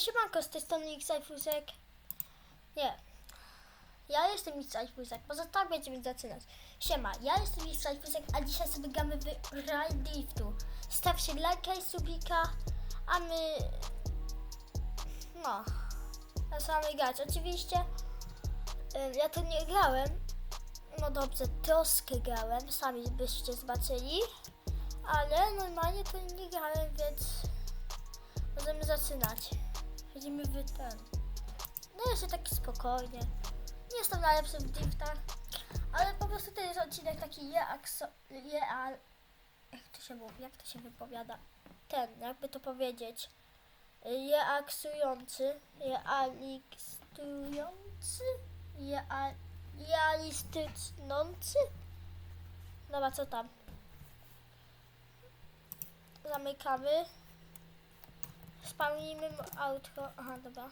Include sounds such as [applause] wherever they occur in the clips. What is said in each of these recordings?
siemanko, z tej strony Xaj Fuzek. Nie. Ja jestem Xaj Fuzek, może tak będziemy zaczynać. Siema, ja jestem Xaj Fuzek, a dzisiaj sobie gramy w Ride Driftu. Stawcie lajka i subika, a my... No. Zaczynamy grać. Oczywiście, ja to nie grałem. No dobrze, troszkę grałem, sami byście zobaczyli. Ale normalnie to nie grałem, więc... Możemy zaczynać. Chodzimy w ten. No jeszcze taki spokojnie. Nie jestem najlepszy w driftach, ale po prostu to jest odcinek taki jeakso... Jeal... Jak to się mówi? Jak to się wypowiada? Ten, jakby to powiedzieć. Jeaksujący. Jealistujący? Jeal... Realistycznący? Dobra, co tam? Zamykamy. Spełnimy autko. Aha, dobra.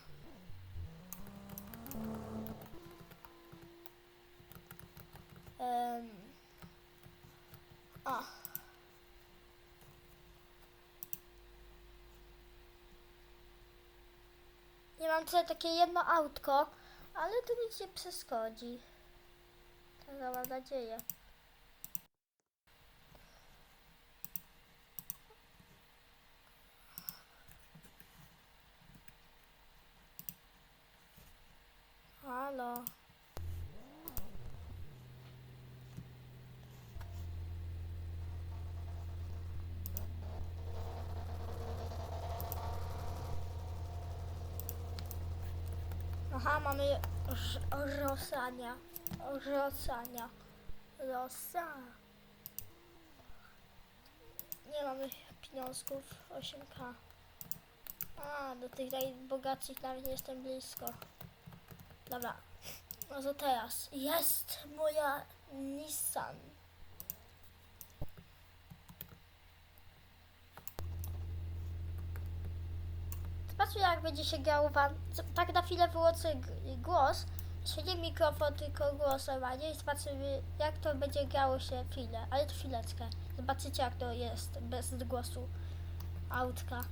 Um. A. Mam tutaj takie jedno autko, ale tu nic nie przeszkodzi. Tak mam nadzieję. Halo. Aha, mamy Rosania. Rosania. Rosa. Nie mamy pieniążków 8k. A, do tych najbogatszych nawet nie jestem blisko. Dobra. No to teraz. Jest moja Nissan. Zobaczmy jak będzie się grało wam. Tak na chwilę wyłączę głos. Jeszcze nie mikrofon, tylko głosowanie i zobaczymy jak to będzie grało się chwilę. Ale to chwileczkę. Zobaczycie jak to jest bez głosu autka.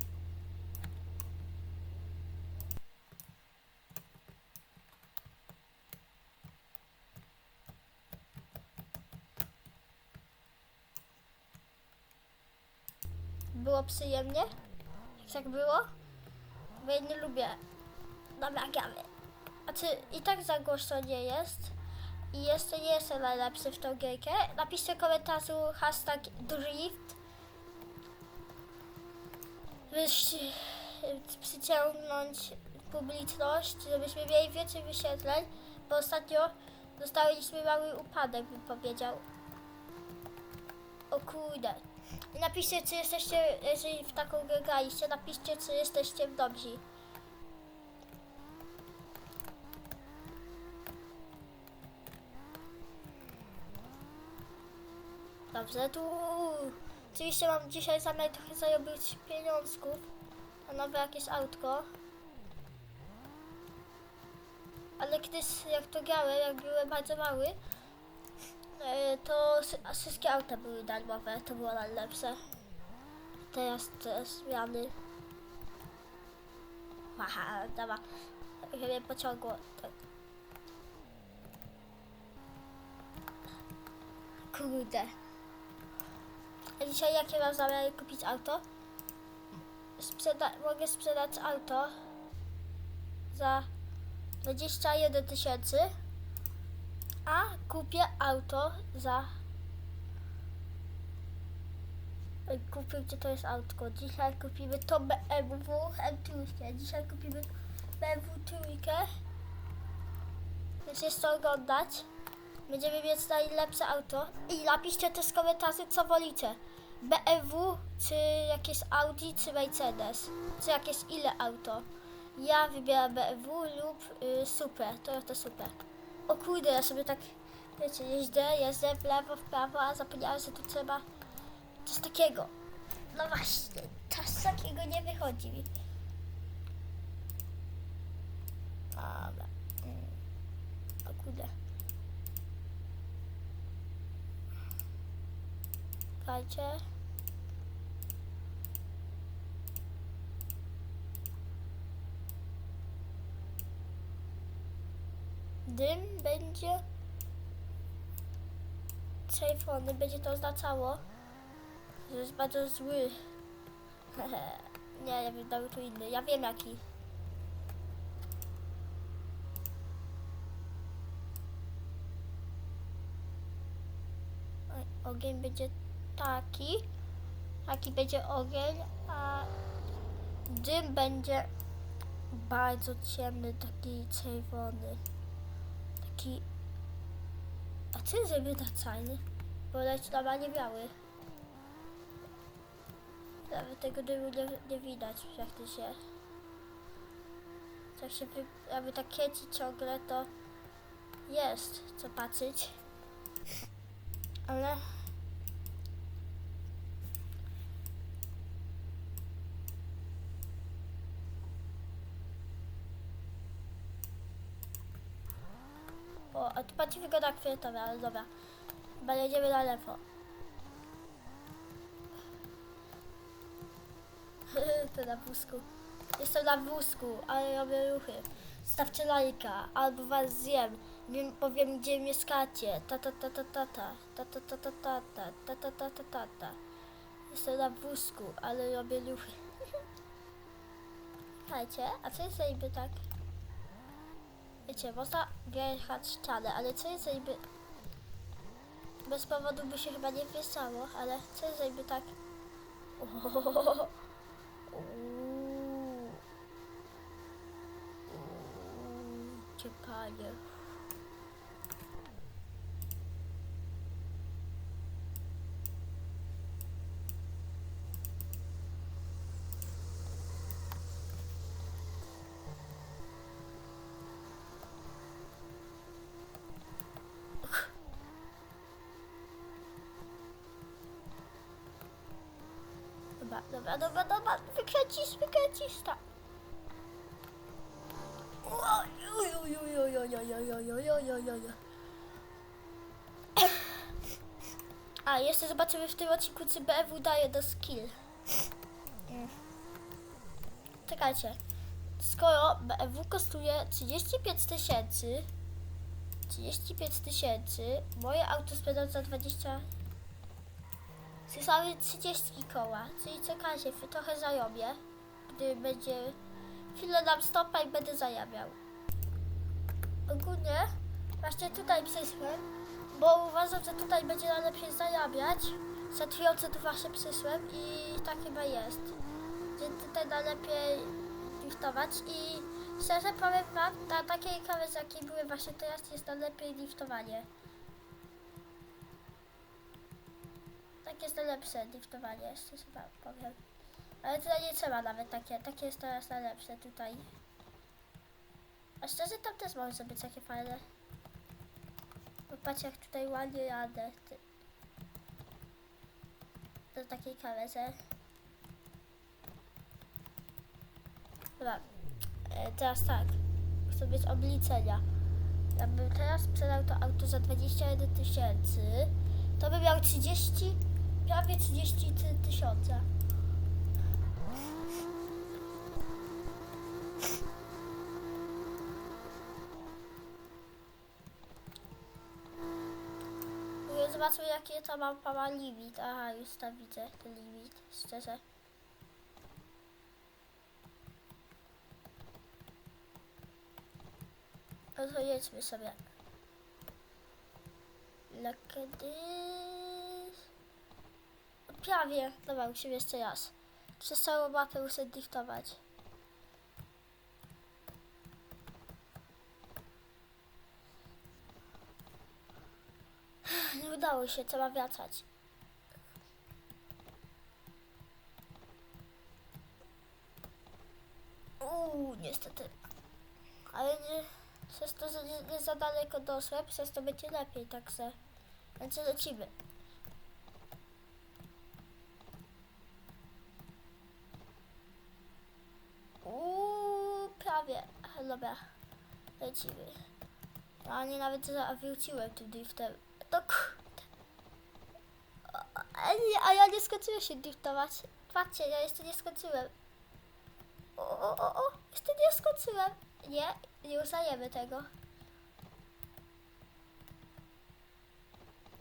Było przyjemnie? Jak było? Bo ja nie lubię nagramy. Znaczy i tak za głośno nie jest. I jeszcze nie jestem najlepszy w tą gierkę. Napiszcie w komentarzu hashtag drift. Byś przyciągnąć publiczność, żebyśmy mieli więcej wyświetleń, bo ostatnio dostaliśmy mały upadek, bym powiedział. O kurde. Napiszcie, czy jesteście, jeżeli w taką grę graliście, napiszcie, czy jesteście dobrzy. Dobrze, tu oczywiście mam dzisiaj zamiar trochę zarobić pieniążków na nowe jakieś autko. Ale kiedyś jak to grałem, jak byłem bardzo mały, to s- a wszystkie auta były darmowe, to było najlepsze. Teraz te zmiany. Haha, dobra. Trochę mnie pociągło. Tak. Kurde. A dzisiaj jakie mam zamiar kupić auto? Sprzeda mogę sprzedać auto za 21 tysięcy, a kupię auto za Kupię, gdzie to jest autko. Dzisiaj kupimy to BMW M3. Dzisiaj kupimy BMW trójkę. Więc jest co oglądać. Będziemy mieć najlepsze auto. I napiszcie też w komentarzu, co wolicie. BMW, czy jakieś Audi, czy Mercedes. Czy jakieś ile auto. Ja wybieram BMW lub y, Super. To jest to Super. O kurde, ja sobie tak, wiecie, jeżdżę, jeżdżę w lewo, w prawo, a zapomniałem, że tu trzeba coś takiego. No właśnie, coś takiego nie wychodzi mi. Dobra. O kurde. Czekajcie. Dym będzie czerwony, będzie to oznaczało, że jest bardzo zły. [laughs] Nie, ja bym dał tu inny. Ja wiem jaki. Ogień będzie taki. Taki będzie ogień, a dym będzie bardzo ciemny, taki czerwony. Taki... A co jest żeby tak czarny? Bo leci normalnie biały. Nawet tego dymu nie, nie widać praktycznie. Jak się jakby tak kręci ciągle, to jest co patrzeć. Ale... O, a tu bardziej wygląda kwiatowe, ale dobra. Chyba jedziemy na lewo. to na wózku. Jestem na wózku, ale robię ruchy. Stawcie lajka, albo was zjem. Wiem, powiem gdzie mieszkacie. Ta ta ta ta ta ta. Ta ta ta ta ta ta. Ta ta ta ta ta. Jestem na wózku, ale robię ruchy. Słuchajcie, a co jest jakby tak? Wiecie, można wjechać ścianę, ale co jest jakby... Bez powodu by się chyba nie wjeżdżało, ale co jest jakby tak... [laughs] Uuu. Uuu, Ciekawie. dobra, dobra, dobra, dobra, wykręcisz, wykręcisz, tak. A, jeszcze zobaczymy w tym odcinku, czy BF udaje do skill. Czekajcie. Skoro BW kosztuje 35 tysięcy, 35 tysięcy, moje auto sprzedam za 20 Słyszałem 30 koła, czyli czekajcie, trochę zarobię, gdy będzie chwilę dam stopa i będę zarabiał. Ogólnie właśnie tutaj przyszłem, bo uważam, że tutaj będzie najlepiej zarabiać. Co tu właśnie przyszłem i tak chyba jest. Że tutaj najlepiej liftować i szczerze powiem wam, na takiej kamerze jakiej były właśnie teraz jest najlepiej liftowanie. Tak jest najlepsze liftowanie, jeszcze chyba powiem. Ale tutaj nie trzeba nawet takie, takie jest teraz najlepsze tutaj. A szczerze tam też może być takie fajne. Bo patrz jak tutaj ładnie jadę. Do takiej kamerze. Dobra. E, teraz tak. Chcę mieć obliczenia. Jakbym teraz sprzedał to auto za 21 tysięcy, to by miał 30, prawie 30 ty- tysiące. Mówię, Zobaczmy jakie to ma, ma limit. Aha, już tam widzę ten limit, szczerze. No to jedźmy sobie. Lekedy... Prawie. Dobra, musimy jeszcze raz. Przez całą mapę muszę diktować. Nie udało się, trzeba wracać. Uuu, niestety. Ale nie, przez to, że nie, nie za daleko doszłem, przez to będzie lepiej, także. Więc lecimy. dobra, lecimy. A nie nawet zawróciłem tym driftem. To a, nie, a ja nie skończyłem się driftować. Patrzcie, ja jeszcze nie skończyłem. O, o, o, o, jeszcze nie skończyłem. Nie, nie uznajemy tego.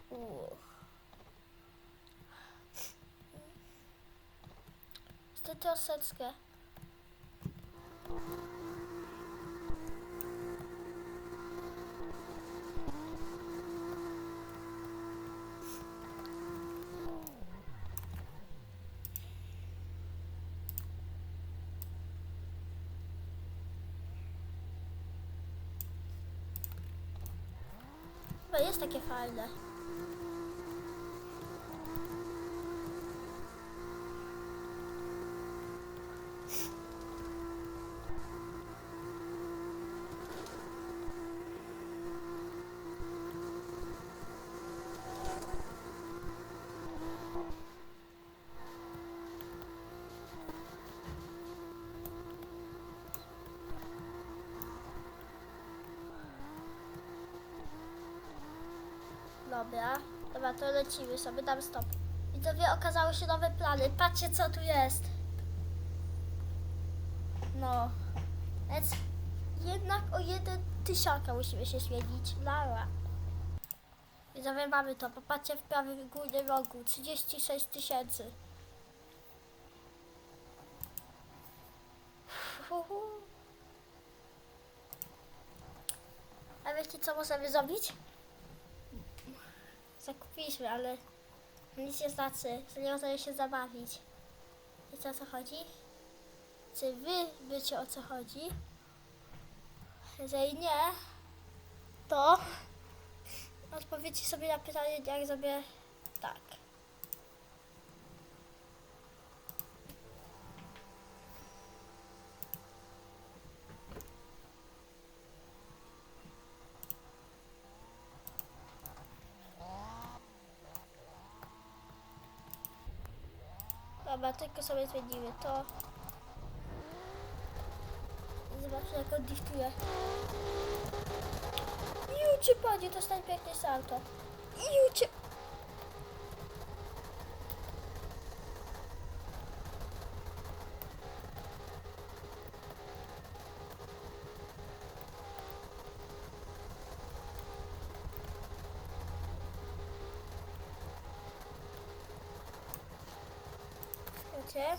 Uch. Jeszcze troszeczkę. Chyba jest takie fajne. Dobra, dobra, to lecimy sobie, dam stop. Widzowie, okazały się nowe plany. Patrzcie, co tu jest. No. Więc jednak o jeden tysiaka musimy się śmielić. Lara. Widzowie, mamy to. Popatrzcie w prawym górnym rogu. 36 tysięcy. A wiecie, co możemy zrobić? Zakupiliśmy, ale nic nie znaczy, że nie możemy się zabawić. Wiecie o co chodzi? Czy wy wiecie o co chodzi? Jeżeli nie, to odpowiedzcie sobie na pytanie, jak zrobię tak. Dobra, tylko sobie zmienimy to. Zobaczmy jak on diktuje. Jucie panie, to stań pięknie salto. Jucie. Wiecie?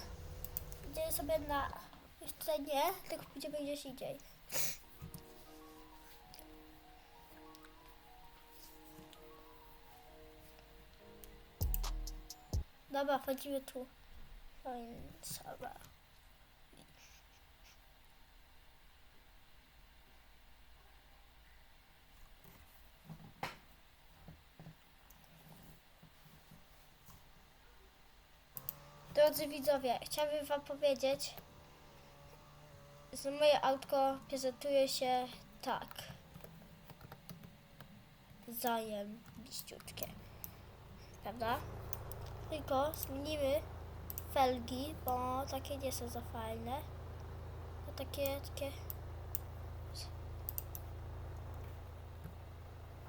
Idziemy sobie na... Tutaj nie, tylko pójdziemy gdzieś indziej. Dobra, wchodzimy tu. Końcowa. Drodzy widzowie, chciałabym wam powiedzieć, że moje autko prezentuje się tak. Zajem liściutkie. Prawda? Tylko zmienimy felgi, bo takie nie są za fajne. To takie, takie...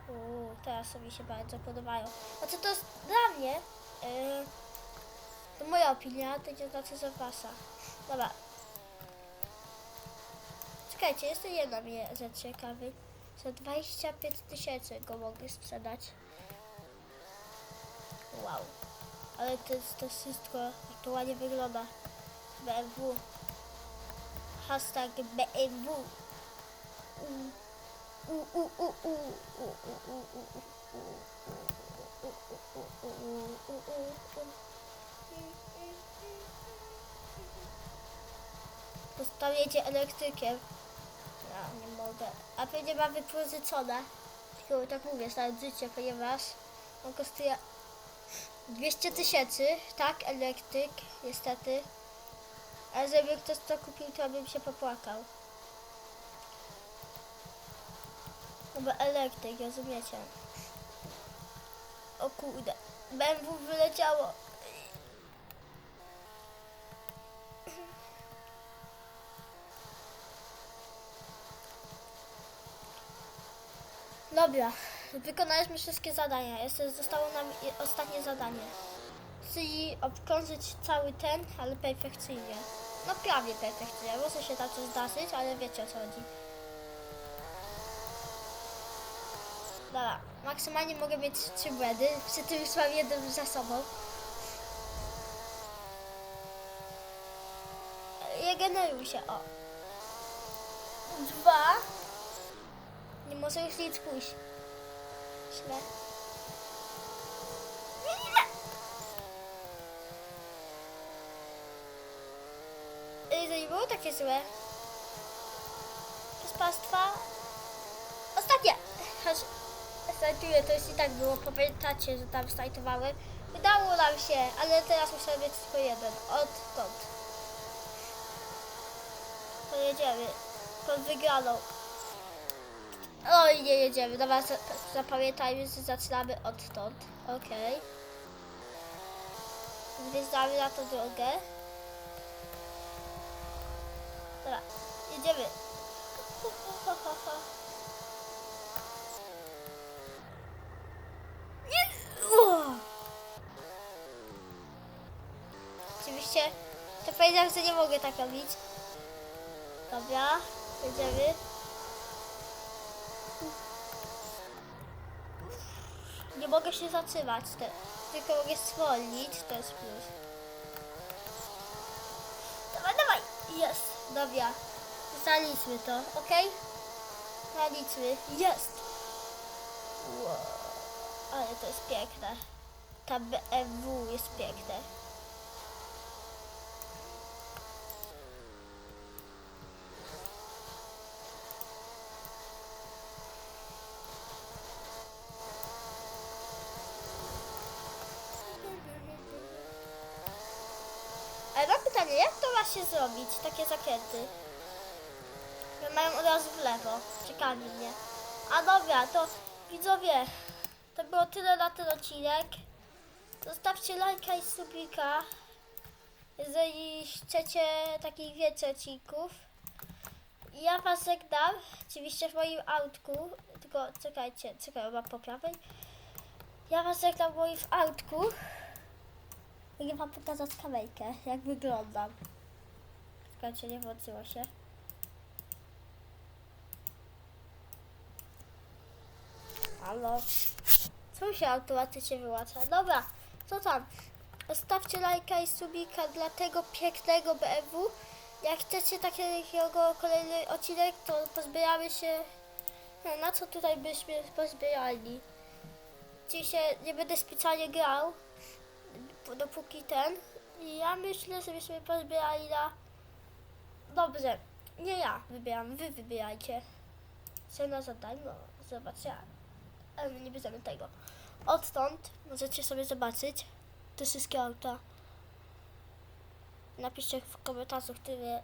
Uuu, teraz mi się bardzo podobają. Znaczy to jest dla mnie... Yy, to moja opinia, to nie znaczy, że wasza. Dobra. Czekajcie, jeszcze jedna mnie rzecz ciekawy. Za 25 tysięcy go mogę sprzedać. Wow. Ale to, jest- to wszystko ładnie wygląda. BMW. Hashtag BMW. U, u, u, u, u, u, u, u, u, u, u, u, u, u, u. Postawiecie elektrykiem. Ja nie mogę. A pewnie ma wypożyczone. Tylko tak mówię, stare życie, ponieważ on kosztuje 200 tysięcy, tak, elektryk, niestety. A żeby ktoś to kupił, to bym się popłakał. No bo elektryk, rozumiecie? O kurde, BMW wyleciało. Dobra, wykonaliśmy wszystkie zadania. Jeszcze zostało nam ostatnie zadanie. Czyli obkrążyć cały ten, ale perfekcyjnie. No prawie perfekcyjnie. Może się tak coś zdarzyć, ale wiecie o co chodzi. Dobra, maksymalnie mogę mieć trzy błędy, przy tym już mam jeden za sobą. Regeneruj się, o. Dwa. Nie może już nic pójść. Nie. Ej, To nie było takie złe. Przespastwa. Ostatnie. Choć startuję, to już i tak było. Pamiętacie, że tam startowałem. Udało nam się, ale teraz muszę mieć tylko jeden. Odtąd. Pojedziemy. Pod wygraną. Oj, nie jedziemy. Dobra, za- zapamiętajmy, że zaczynamy odtąd. Okej. Wjeżdżamy na tą drogę. Dobra, jedziemy. Nie! Oczywiście to powiedziałem, że nie mogę tak robić. Dobra, jedziemy. Nie mogę się zatrzymać, te, tylko mogę zwolnić, to jest plus. Dawaj, dawaj! Jest! Dobra. Zaliczmy to, ok? Zaliczmy. Jest! Wow. Ale to jest piękne. Ta BMW jest piękne. Ale mam pytanie, jak to zrobić, takie zakręty? Mają od razu w lewo. Ciekawi mnie. A dobra, to widzowie, to było tyle na ten odcinek. Zostawcie lajka i subika, jeżeli chcecie takich więcej odcinków. Ja was żegnam, oczywiście w moim autku, tylko czekajcie, czekaj, mam po prawej. Ja was żegnam w moim autku. Mogę wam pokazać kamerkę, jak wyglądam. Czekajcie, nie włączyło się. Halo? Co się automatycznie wyłącza? Dobra, co tam? Zostawcie lajka i subika dla tego pięknego BMW. Jak chcecie takiego kolejny odcinek, to pozbieramy się. No, na co tutaj byśmy pozbierali? Dzisiaj nie będę specjalnie grał, dopóki ten. I ja myślę, że byśmy pozbierali na... Dobrze, nie ja wybieram, wy wybierajcie. Co na zadanie? No, zobacz, ja. Ale my nie bierzemy tego. Odtąd możecie sobie zobaczyć te wszystkie auta. Napiszcie w komentarzu, które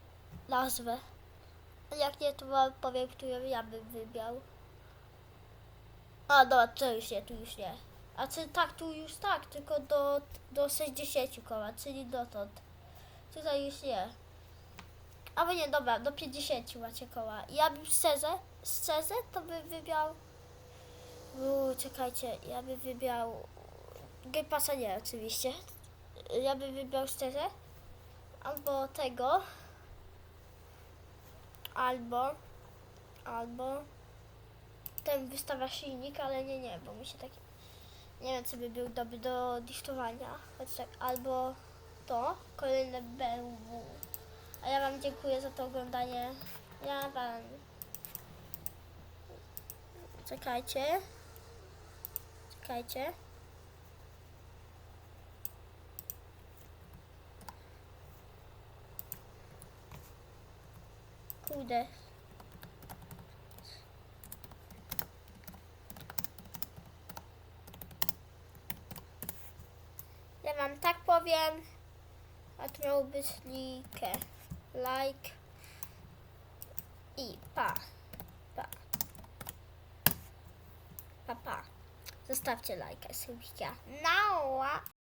nazwę. A jak nie, to wam powiem, które ja bym wybrał. A, dobra, to już nie, tu już nie. A czy tak, tu już tak, tylko do, do 60 koła, czyli dotąd. Tutaj już nie. A wy nie, dobra, do 50 macie koła. Ja bym szczerze, szczerze, to bym wybrał... Czekajcie, ja bym wybrał... Game Passa nie, oczywiście. Ja bym wybrał szczerze. Albo tego. Albo... Albo... Ten wystawia silnik, ale nie, nie, bo mi się taki... Nie wiem, czy by był dobry do diktowania. Choć tak, albo to, kolejne BMW. A ja Wam dziękuję za to oglądanie. Ja Wam... Czekajcie. Czekajcie. Kurde. Ja wam tak powiem, a to miało być like, like i pa, pa, pa, pa. Zostawcie lajka, subika. Nała!